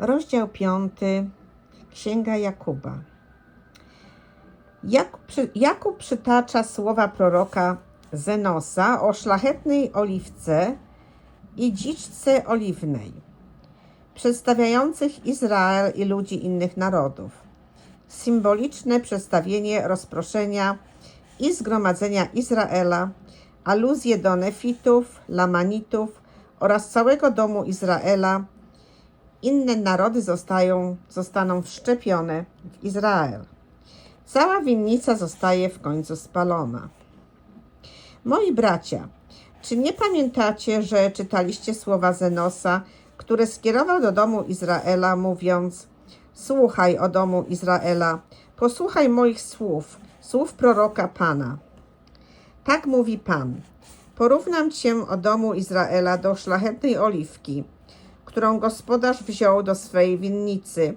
Rozdział 5. Księga Jakuba. Jak, przy, Jakub przytacza słowa proroka Zenosa o szlachetnej oliwce i dziczce oliwnej, przedstawiających Izrael i ludzi innych narodów. Symboliczne przedstawienie rozproszenia i zgromadzenia Izraela, aluzje do Nefitów, Lamanitów oraz całego domu Izraela. Inne narody zostają, zostaną wszczepione w Izrael. Cała winnica zostaje w końcu spalona. Moi bracia, czy nie pamiętacie, że czytaliście słowa Zenosa, które skierował do domu Izraela, mówiąc: Słuchaj, o domu Izraela, posłuchaj moich słów, słów proroka Pana. Tak mówi Pan. Porównam cię o domu Izraela do szlachetnej oliwki, którą gospodarz wziął do swej winnicy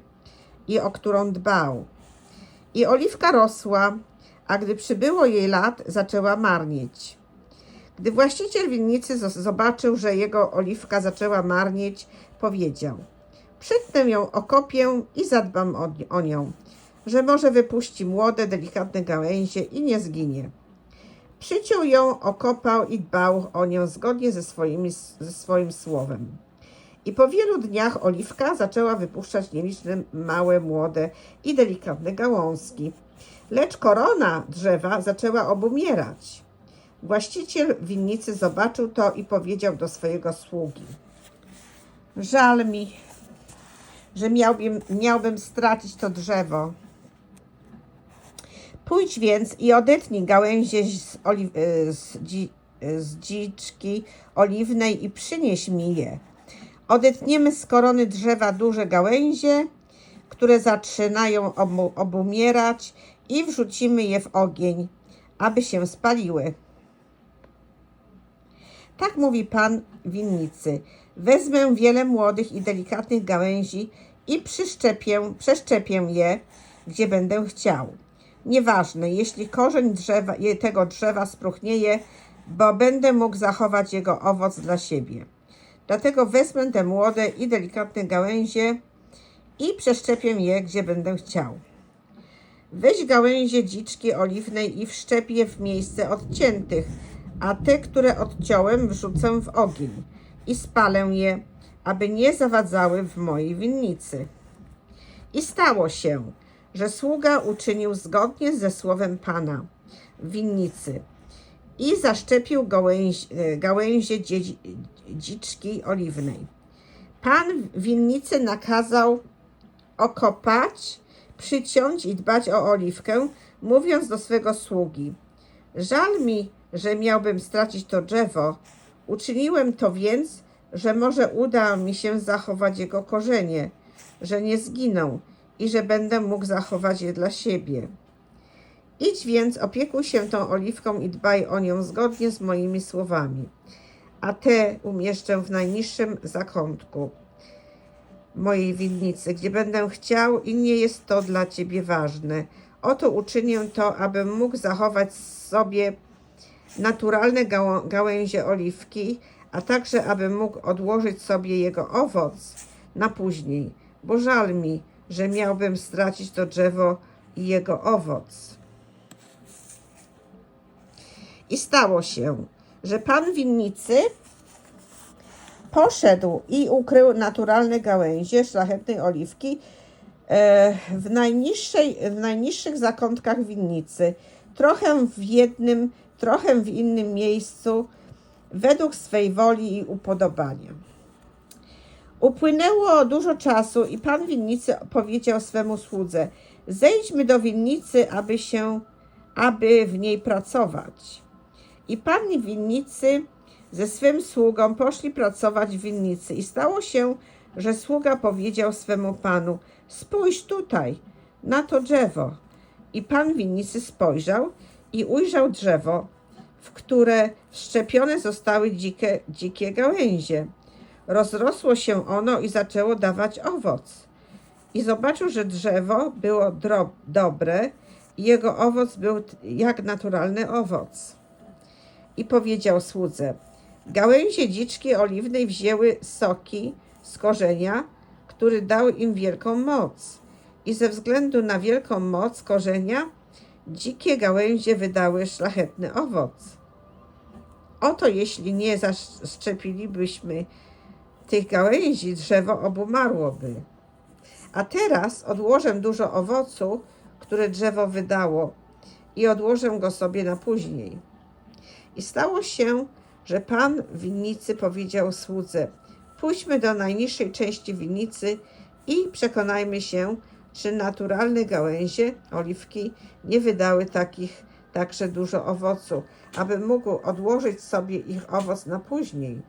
i o którą dbał. I oliwka rosła, a gdy przybyło jej lat, zaczęła marnieć. Gdy właściciel winnicy zo- zobaczył, że jego oliwka zaczęła marnieć, powiedział: Przytnę ją, okopię i zadbam o, o nią, że może wypuści młode, delikatne gałęzie i nie zginie. Przyciął ją, okopał i dbał o nią zgodnie ze, swoimi, ze swoim słowem. I po wielu dniach oliwka zaczęła wypuszczać nieliczne małe, młode i delikatne gałązki. Lecz korona drzewa zaczęła obumierać. Właściciel winnicy zobaczył to i powiedział do swojego sługi: Żal mi, że miałbym, miałbym stracić to drzewo. Pójdź więc i odetnij gałęzie z, oli- y, z, dzi- y, z dziczki oliwnej i przynieś mi je. Odetniemy z korony drzewa duże gałęzie, które zaczynają obu- obumierać i wrzucimy je w ogień, aby się spaliły. Tak mówi Pan winnicy. Wezmę wiele młodych i delikatnych gałęzi i przyszczepię, przeszczepię je, gdzie będę chciał. Nieważne, jeśli korzeń drzewa, tego drzewa spróchnieje, bo będę mógł zachować jego owoc dla siebie. Dlatego wezmę te młode i delikatne gałęzie i przeszczepię je, gdzie będę chciał. Weź gałęzie dziczki oliwnej i wszczep je w miejsce odciętych, a te, które odciąłem, wrzucę w ogień i spalę je, aby nie zawadzały w mojej winnicy. I stało się, że sługa uczynił zgodnie ze słowem Pana winnicy i zaszczepił gałęź, e, gałęzie dzie, dziczki oliwnej. Pan winnicy nakazał okopać, przyciąć i dbać o oliwkę, mówiąc do swego sługi: Żal mi, że miałbym stracić to drzewo. Uczyniłem to więc, że może uda mi się zachować jego korzenie, że nie zginą i że będę mógł zachować je dla siebie. Idź więc, opiekuj się tą oliwką i dbaj o nią zgodnie z moimi słowami, a te umieszczę w najniższym zakątku mojej winnicy, gdzie będę chciał i nie jest to dla ciebie ważne. Oto uczynię to, abym mógł zachować sobie naturalne gałęzie oliwki, a także abym mógł odłożyć sobie jego owoc na później, bo żal mi, że miałbym stracić to drzewo i jego owoc. I stało się, że pan winnicy poszedł i ukrył naturalne gałęzie szlachetnej oliwki e, w, najniższej, w najniższych zakątkach winnicy, trochę w jednym, trochę w innym miejscu, według swej woli i upodobania. Upłynęło dużo czasu i pan winnicy powiedział swemu słudze: Zejdźmy do winnicy, aby się, aby w niej pracować. I pan winnicy ze swym sługą poszli pracować w winnicy. I stało się, że sługa powiedział swemu panu: Spójrz tutaj, na to drzewo. I pan winnicy spojrzał i ujrzał drzewo, w które wszczepione zostały dzikie, dzikie gałęzie. Rozrosło się ono i zaczęło dawać owoc. I zobaczył, że drzewo było dobre i jego owoc był jak naturalny owoc. I powiedział słudze: Gałęzie dziczki oliwnej wzięły soki z korzenia, który dał im wielką moc. I ze względu na wielką moc korzenia, dzikie gałęzie wydały szlachetny owoc. Oto jeśli nie zaszczepilibyśmy tych gałęzi, drzewo obumarłoby. A teraz odłożę dużo owocu, które drzewo wydało, i odłożę go sobie na później. I stało się, że pan winnicy powiedział słudze: Pójdźmy do najniższej części winnicy i przekonajmy się, czy naturalne gałęzie oliwki nie wydały takich także dużo owocu, aby mógł odłożyć sobie ich owoc na później.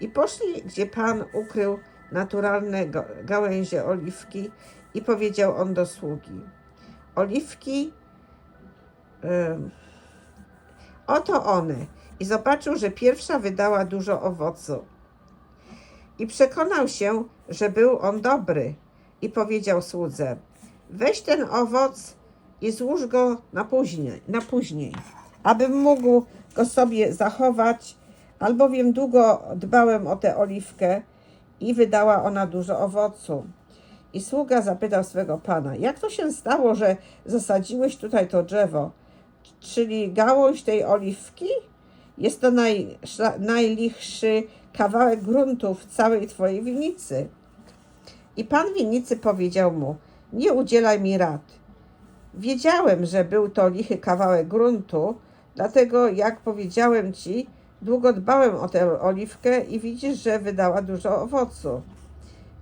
I poszli, gdzie pan ukrył naturalne ga- gałęzie oliwki, i powiedział on do sługi: Oliwki, em, oto one. I zobaczył, że pierwsza wydała dużo owocu. I przekonał się, że był on dobry. I powiedział słudze: Weź ten owoc i złóż go na później, na później, abym mógł go sobie zachować, albowiem długo dbałem o tę oliwkę i wydała ona dużo owocu. I sługa zapytał swego pana: Jak to się stało, że zasadziłeś tutaj to drzewo, czyli gałąź tej oliwki? Jest to naj, najlichszy kawałek gruntu w całej twojej winnicy. I pan winnicy powiedział mu: Nie udzielaj mi rad. Wiedziałem, że był to lichy kawałek gruntu, dlatego jak powiedziałem ci, długo dbałem o tę oliwkę i widzisz, że wydała dużo owocu.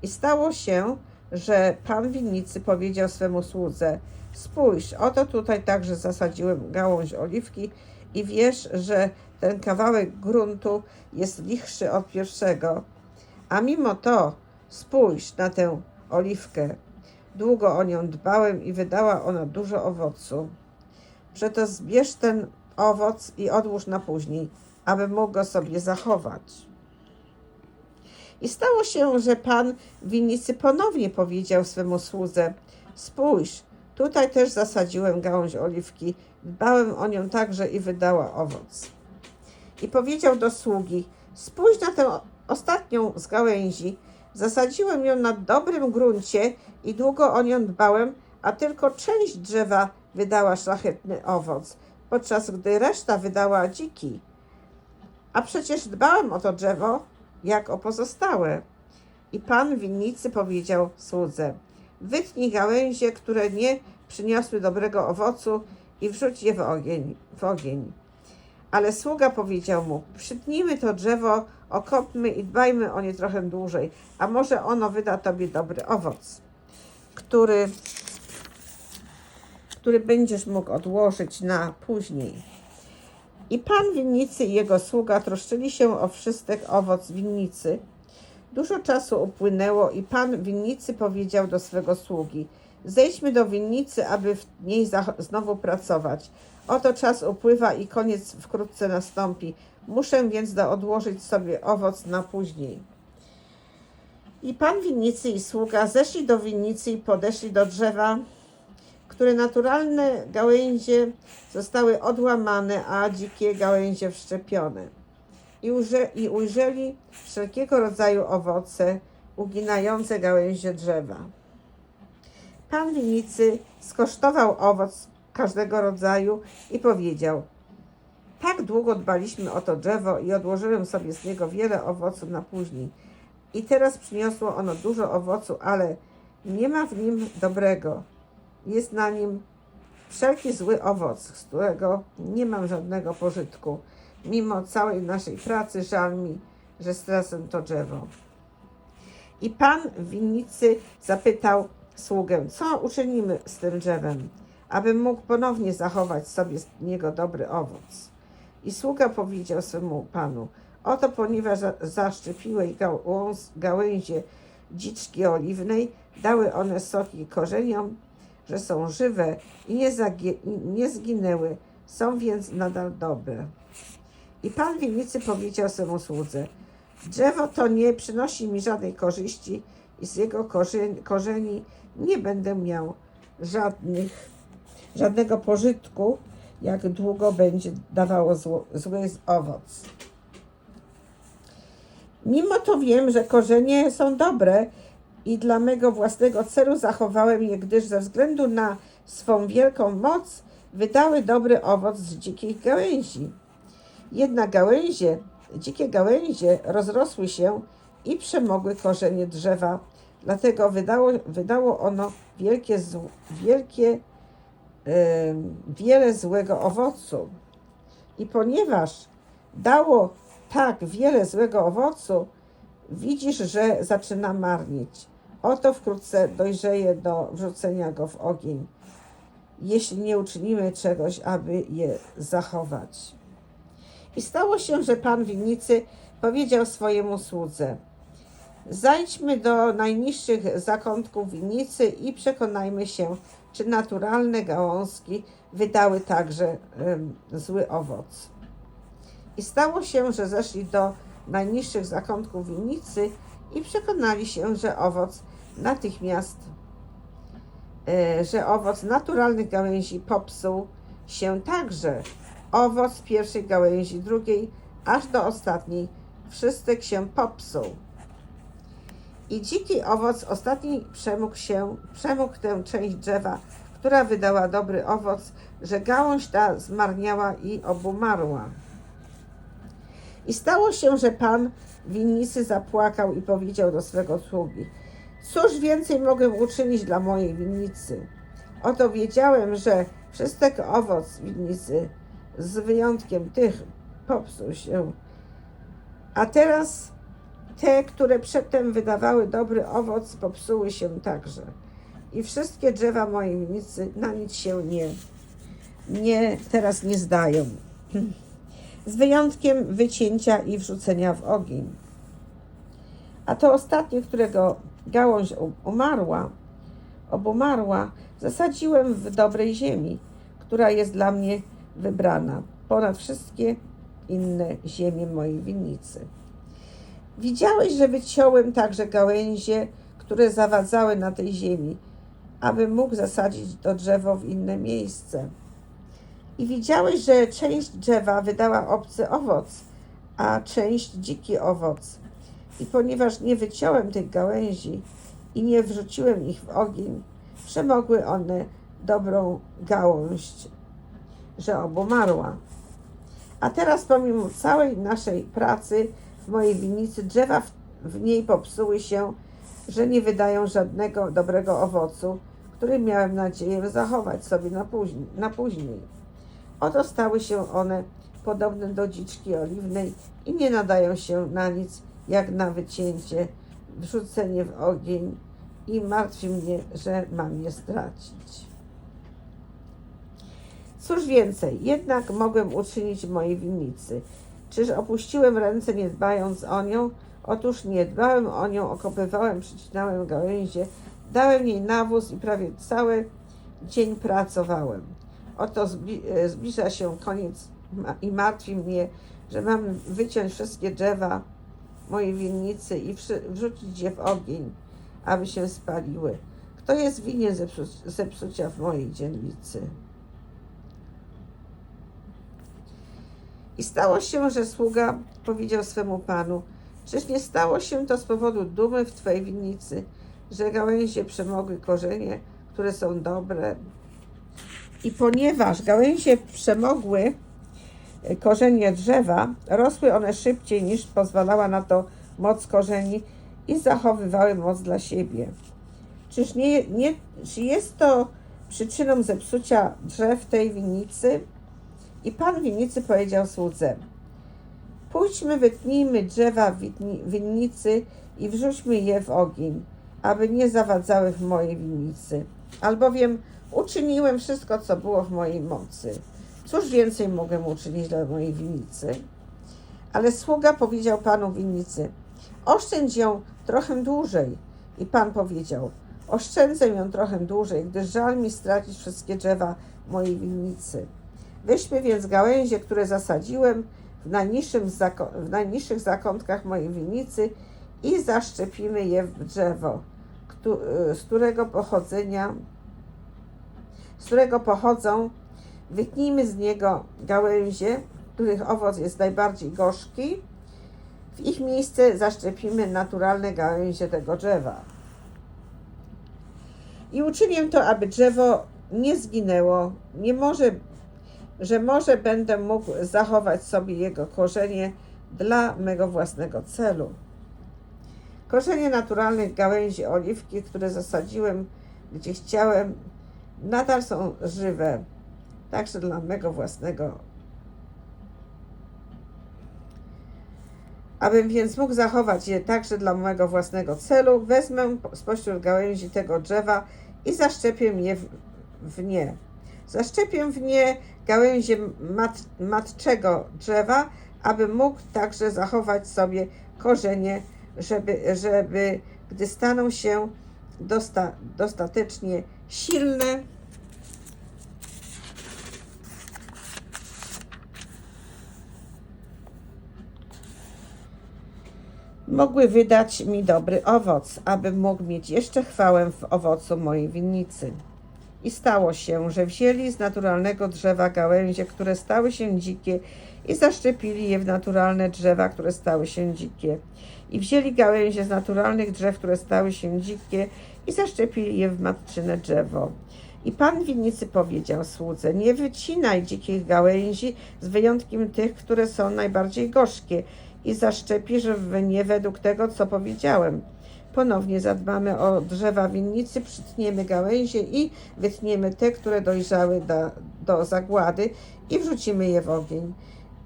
I stało się, że pan winnicy powiedział swemu słudze: Spójrz, oto tutaj także zasadziłem gałąź oliwki i wiesz, że ten kawałek gruntu jest lichszy od pierwszego. A mimo to spójrz na tę oliwkę. Długo o nią dbałem i wydała ona dużo owocu. Przeto zbierz ten owoc i odłóż na później, aby mógł go sobie zachować. I stało się, że pan winnicy ponownie powiedział swemu słudze: Spójrz, tutaj też zasadziłem gałąź oliwki, dbałem o nią także i wydała owoc. I powiedział do sługi: Spójrz na tę ostatnią z gałęzi. Zasadziłem ją na dobrym gruncie i długo o nią dbałem, a tylko część drzewa wydała szlachetny owoc, podczas gdy reszta wydała dziki. A przecież dbałem o to drzewo, jak o pozostałe. I pan winnicy powiedział słudze: Wytnij gałęzie, które nie przyniosły dobrego owocu, i wrzuć je w ogień. W ogień. Ale sługa powiedział mu: Przytnijmy to drzewo, okopmy i dbajmy o nie trochę dłużej, a może ono wyda tobie dobry owoc, który, który będziesz mógł odłożyć na później. I pan winnicy i jego sługa troszczyli się o wszystek owoc winnicy. Dużo czasu upłynęło i pan winnicy powiedział do swego sługi: Zejdźmy do winnicy, aby w niej znowu pracować. Oto czas upływa i koniec wkrótce nastąpi. Muszę więc odłożyć sobie owoc na później. I pan winnicy i sługa zeszli do winnicy i podeszli do drzewa, które naturalne gałęzie zostały odłamane, a dzikie gałęzie wszczepione. I, uje, I ujrzeli wszelkiego rodzaju owoce uginające gałęzie drzewa. Pan winnicy skosztował owoc każdego rodzaju i powiedział: Tak długo dbaliśmy o to drzewo i odłożyłem sobie z niego wiele owoców na później. I teraz przyniosło ono dużo owocu, ale nie ma w nim dobrego. Jest na nim wszelki zły owoc, z którego nie mam żadnego pożytku. Mimo całej naszej pracy żal mi, że stracę to drzewo. I pan w winnicy zapytał sługę, co uczynimy z tym drzewem, aby mógł ponownie zachować sobie z niego dobry owoc. I sługa powiedział swemu panu, oto ponieważ za- zaszczepiłeś gałąz, gałęzie dziczki oliwnej, dały one soki korzeniom, że są żywe i nie, nie zginęły, są więc nadal dobre. I pan winnicy powiedział swemu słudze, drzewo to nie przynosi mi żadnej korzyści i z jego korzeni, nie będę miał żadnych, żadnego pożytku, jak długo będzie dawało zły owoc. Mimo to wiem, że korzenie są dobre i dla mego własnego celu zachowałem je, gdyż ze względu na swą wielką moc wydały dobry owoc z dzikich gałęzi. Jednak gałęzie, dzikie gałęzie rozrosły się i przemogły korzenie drzewa, dlatego wydało, wydało ono wielkie, wielkie, em, wiele złego owocu. I ponieważ dało tak wiele złego owocu, widzisz, że zaczyna marnieć. Oto wkrótce dojrzeje do wrzucenia go w ogień, jeśli nie uczynimy czegoś, aby je zachować. I stało się, że pan winnicy powiedział swojemu słudze: Zajdźmy do najniższych zakątków winnicy i przekonajmy się, czy naturalne gałązki wydały także em, zły owoc. I stało się, że zeszli do najniższych zakątków winnicy i przekonali się, że owoc natychmiast, e, że owoc naturalnych gałęzi popsuł się także. Owoc pierwszej gałęzi, drugiej, aż do ostatniej, wszystek się popsuł. I dziki owoc ostatni przemógł się, przemógł tę część drzewa, która wydała dobry owoc, że gałąź ta zmarniała i obumarła. I stało się, że pan winnicy zapłakał i powiedział do swego sługi: Cóż więcej mogę uczynić dla mojej winnicy? Oto wiedziałem, że wszystek owoc winnicy, z wyjątkiem tych, popsuł się. A teraz te, które przedtem wydawały dobry owoc, popsuły się także. I wszystkie drzewa mojej winnicy na nic się nie, nie teraz nie zdają z wyjątkiem wycięcia i wrzucenia w ogień. A to ostatnie, którego gałąź umarła, obumarła, zasadziłem w dobrej ziemi, która jest dla mnie wybrana ponad wszystkie inne ziemie mojej winnicy. Widziałeś, że wyciąłem także gałęzie, które zawadzały na tej ziemi, aby mógł zasadzić to drzewo w inne miejsce. I widziałeś, że część drzewa wydała obcy owoc, a część dziki owoc. I ponieważ nie wyciąłem tych gałęzi i nie wrzuciłem ich w ogień, przemogły one dobrą gałąź, że obumarła. A teraz pomimo całej naszej pracy w mojej winnicy drzewa w, w niej popsuły się, że nie wydają żadnego dobrego owocu, który miałem nadzieję zachować sobie na później. Na później. Oto stały się one podobne do dziczki oliwnej i nie nadają się na nic, jak na wycięcie, wrzucenie w ogień i martwi mnie, że mam je stracić. Cóż więcej, jednak mogłem uczynić mojej winnicy. Czyż opuściłem ręce, nie dbając o nią? Otóż nie dbałem o nią, okopywałem, przycinałem gałęzie, dałem jej nawóz i prawie cały dzień pracowałem. Oto zbli- e, zbliża się koniec i martwi mnie, że mam wyciąć wszystkie drzewa mojej winnicy i wrzucić je w ogień, aby się spaliły. Kto jest winien zepsu- zepsucia w mojej dzielnicy? I stało się, że sługa powiedział swemu panu: Czyż nie stało się to z powodu dumy w twojej winnicy, że gałęzie przemogły korzenie, które są dobre? I ponieważ gałęzie przemogły korzenie drzewa, rosły one szybciej niż pozwalała na to moc korzeni i zachowywały moc dla siebie. Czyż nie, nie, czy jest to przyczyną zepsucia drzew tej winnicy? I pan winnicy powiedział słudze: Pójdźmy, wytnijmy drzewa winni- winnicy i wrzućmy je w ogień, aby nie zawadzały w mojej winnicy. Albowiem uczyniłem wszystko, co było w mojej mocy. Cóż więcej mogę uczynić dla mojej winnicy? Ale sługa powiedział panu winnicy: Oszczędź ją trochę dłużej. I pan powiedział: Oszczędzę ją trochę dłużej, gdyż żal mi stracić wszystkie drzewa mojej winnicy. Weźmy więc gałęzie, które zasadziłem w, w najniższych zakątkach mojej winnicy i zaszczepimy je w drzewo, z którego pochodzenia, z którego pochodzą. Wytnijmy z niego gałęzie, których owoc jest najbardziej gorzki. W ich miejsce zaszczepimy naturalne gałęzie tego drzewa. I uczynię to, aby drzewo nie zginęło, nie może, że może będę mógł zachować sobie jego korzenie dla mego własnego celu. Korzenie naturalnych gałęzi oliwki, które zasadziłem gdzie chciałem, nadal są żywe, także dla mego własnego. Abym więc mógł zachować je także dla mojego własnego celu, wezmę spośród gałęzi tego drzewa i zaszczepię je w, nie. Zaszczepię w nie gałęzie mat, matczego drzewa, aby mógł także zachować sobie korzenie, żeby, żeby gdy staną się dosta, dostatecznie silne, mogły wydać mi dobry owoc, abym mógł mieć jeszcze chwałę w owocu mojej winnicy. I stało się, że wzięli z naturalnego drzewa gałęzie, które stały się dzikie, i zaszczepili je w naturalne drzewa, które stały się dzikie. I wzięli gałęzie z naturalnych drzew, które stały się dzikie, i zaszczepili je w matczyne drzewo. I pan winnicy powiedział słudze: Nie wycinaj dzikich gałęzi, z wyjątkiem tych, które są najbardziej gorzkie, i zaszczepisz w nie według tego, co powiedziałem. Ponownie zadbamy o drzewa winnicy, przytniemy gałęzie i wytniemy te, które dojrzały do, do zagłady i wrzucimy je w ogień.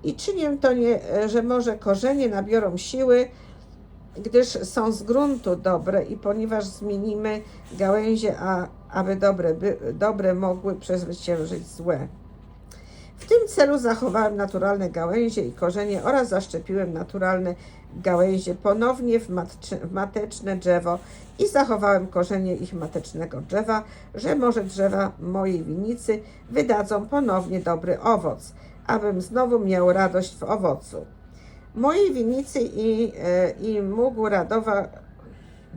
I czynię to nie, że może korzenie nabiorą siły, gdyż są z gruntu dobre i ponieważ zmienimy gałęzie, a, aby dobre, by, dobre mogły przezwyciężyć złe. W tym celu zachowałem naturalne gałęzie i korzenie oraz zaszczepiłem naturalne gałęzie ponownie w, w mateczne drzewo i zachowałem korzenie ich matecznego drzewa, że może drzewa mojej winnicy wydadzą ponownie dobry owoc, abym znowu miał radość w owocu. Mojej winnicy i, e, i mógł radowa,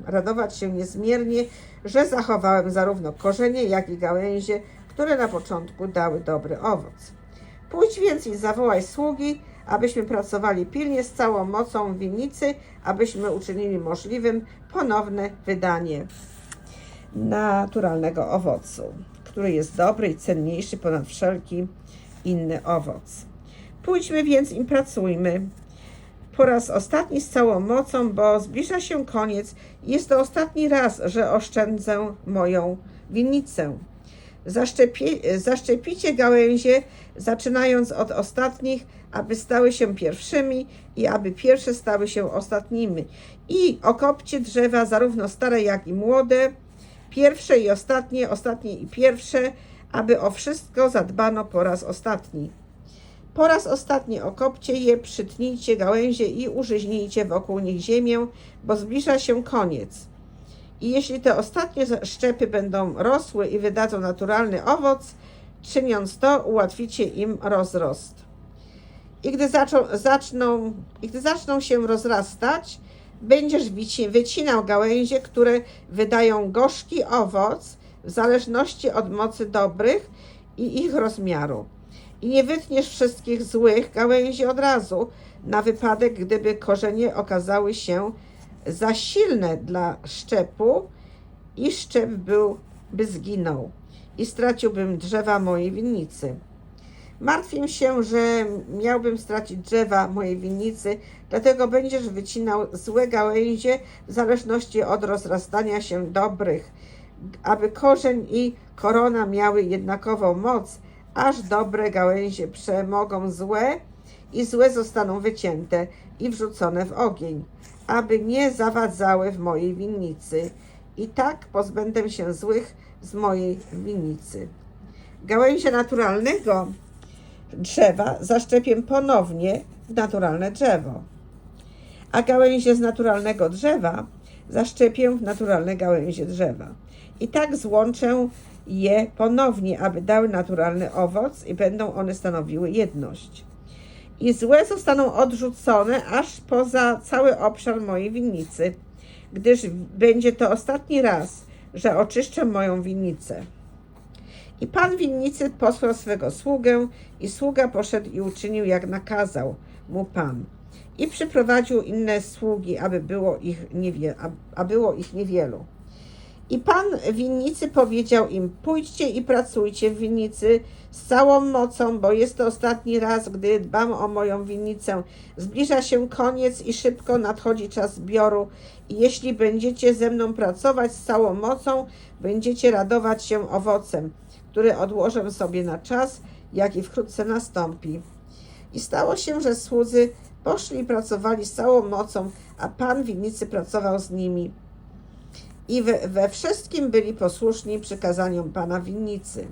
radować się niezmiernie, że zachowałem zarówno korzenie, jak i gałęzie, które na początku dały dobry owoc. Pójdź więc i zawołaj sługi, abyśmy pracowali pilnie z całą mocą winnicy, abyśmy uczynili możliwym ponowne wydanie naturalnego owocu, który jest dobry i cenniejszy ponad wszelki inny owoc. Pójdźmy więc i pracujmy po raz ostatni z całą mocą, bo zbliża się koniec jest to ostatni raz, że oszczędzę moją winnicę. Zaszczepi, zaszczepicie gałęzie, zaczynając od ostatnich, aby stały się pierwszymi i aby pierwsze stały się ostatnimi. I okopcie drzewa, zarówno stare, jak i młode, pierwsze i ostatnie, ostatnie i pierwsze, aby o wszystko zadbano po raz ostatni. Po raz ostatni okopcie je, przytnijcie gałęzie i użyźnijcie wokół nich ziemię, bo zbliża się koniec. I jeśli te ostatnie szczepy będą rosły i wydadzą naturalny owoc, czyniąc to, ułatwicie im rozrost. I gdy zaczą, zaczną, i gdy zaczną się rozrastać, będziesz wycinał gałęzie, które wydają gorzki owoc w zależności od mocy dobrych i ich rozmiaru. I nie wytniesz wszystkich złych gałęzi od razu, na wypadek, gdyby korzenie okazały się za silne dla szczepu i szczep byłby zginął i straciłbym drzewa mojej winnicy. Martwię się, że miałbym stracić drzewa mojej winnicy, dlatego będziesz wycinał złe gałęzie w zależności od rozrastania się dobrych, aby korzeń i korona miały jednakową moc, aż dobre gałęzie przemogą złe i złe zostaną wycięte i wrzucone w ogień, aby nie zawadzały w mojej winnicy. I tak pozbędę się złych z mojej winnicy. Gałęzie naturalnego drzewa zaszczepię ponownie w naturalne drzewo, a gałęzie z naturalnego drzewa zaszczepię w naturalne gałęzie drzewa. I tak złączę je ponownie, aby dały naturalny owoc i będą one stanowiły jedność. I złe zostaną odrzucone aż poza cały obszar mojej winnicy, gdyż będzie to ostatni raz, że oczyszczę moją winnicę. I pan winnicy posłał swego sługę, i sługa poszedł i uczynił, jak nakazał mu pan. I przyprowadził inne sługi, aby było ich, niewie, a było ich niewielu. I pan winnicy powiedział im: Pójdźcie i pracujcie w winnicy z całą mocą, bo jest to ostatni raz, gdy dbam o moją winnicę. Zbliża się koniec i szybko nadchodzi czas zbioru. I jeśli będziecie ze mną pracować z całą mocą, będziecie radować się owocem, który odłożę sobie na czas, jaki wkrótce nastąpi. I stało się, że słudzy poszli i pracowali z całą mocą, a pan winnicy pracował z nimi. I we, we wszystkim byli posłuszni przykazaniom pana winnicy.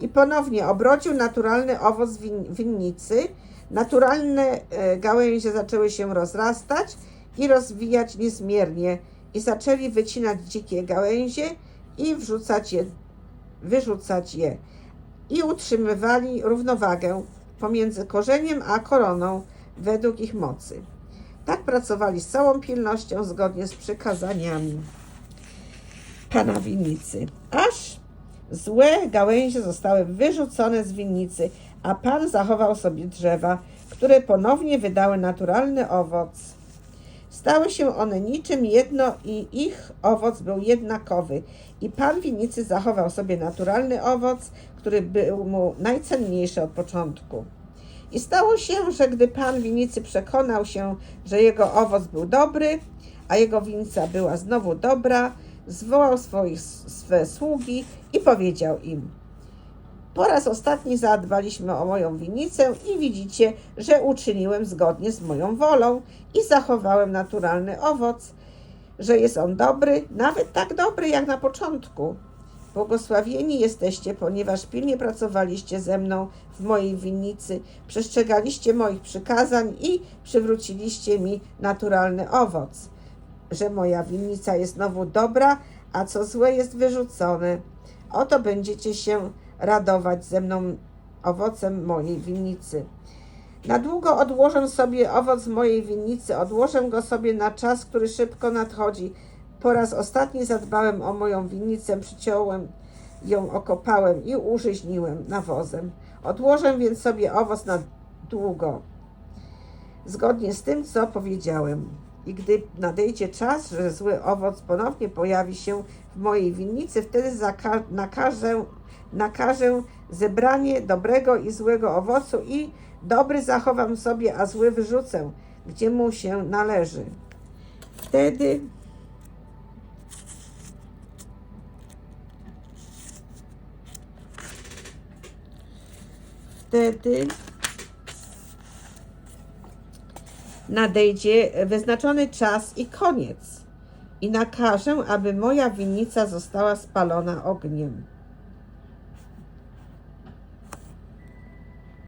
I ponownie obrodził naturalny owoc win, winnicy, naturalne e, gałęzie zaczęły się rozrastać i rozwijać niezmiernie, i zaczęli wycinać dzikie gałęzie i wrzucać je, wyrzucać je. I utrzymywali równowagę pomiędzy korzeniem a koroną według ich mocy. Tak pracowali z całą pilnością zgodnie z przykazaniami pana winnicy, aż złe gałęzie zostały wyrzucone z winnicy, a pan zachował sobie drzewa, które ponownie wydały naturalny owoc. Stały się one niczym jedno i ich owoc był jednakowy. I pan winnicy zachował sobie naturalny owoc, który był mu najcenniejszy od początku. I stało się, że gdy pan winnicy przekonał się, że jego owoc był dobry, a jego winnica była znowu dobra, zwołał swoich, swe sługi i powiedział im: Po raz ostatni zadbaliśmy o moją winnicę i widzicie, że uczyniłem zgodnie z moją wolą i zachowałem naturalny owoc, że jest on dobry, nawet tak dobry jak na początku. Błogosławieni jesteście, ponieważ pilnie pracowaliście ze mną w mojej winnicy, przestrzegaliście moich przykazań i przywróciliście mi naturalny owoc, że moja winnica jest znowu dobra, a co złe jest wyrzucone. Oto będziecie się radować ze mną owocem mojej winnicy. Na długo odłożę sobie owoc mojej winnicy, odłożę go sobie na czas, który szybko nadchodzi. Po raz ostatni zadbałem o moją winnicę, przyciąłem ją, okopałem i użyźniłem nawozem. Odłożę więc sobie owoc na długo, zgodnie z tym, co powiedziałem. I gdy nadejdzie czas, że zły owoc ponownie pojawi się w mojej winnicy, wtedy zaka- nakażę, nakażę zebranie dobrego i złego owocu i dobry zachowam sobie, a zły wyrzucę, gdzie mu się należy. Wtedy wtedy nadejdzie wyznaczony czas i koniec. I nakażę, aby moja winnica została spalona ogniem.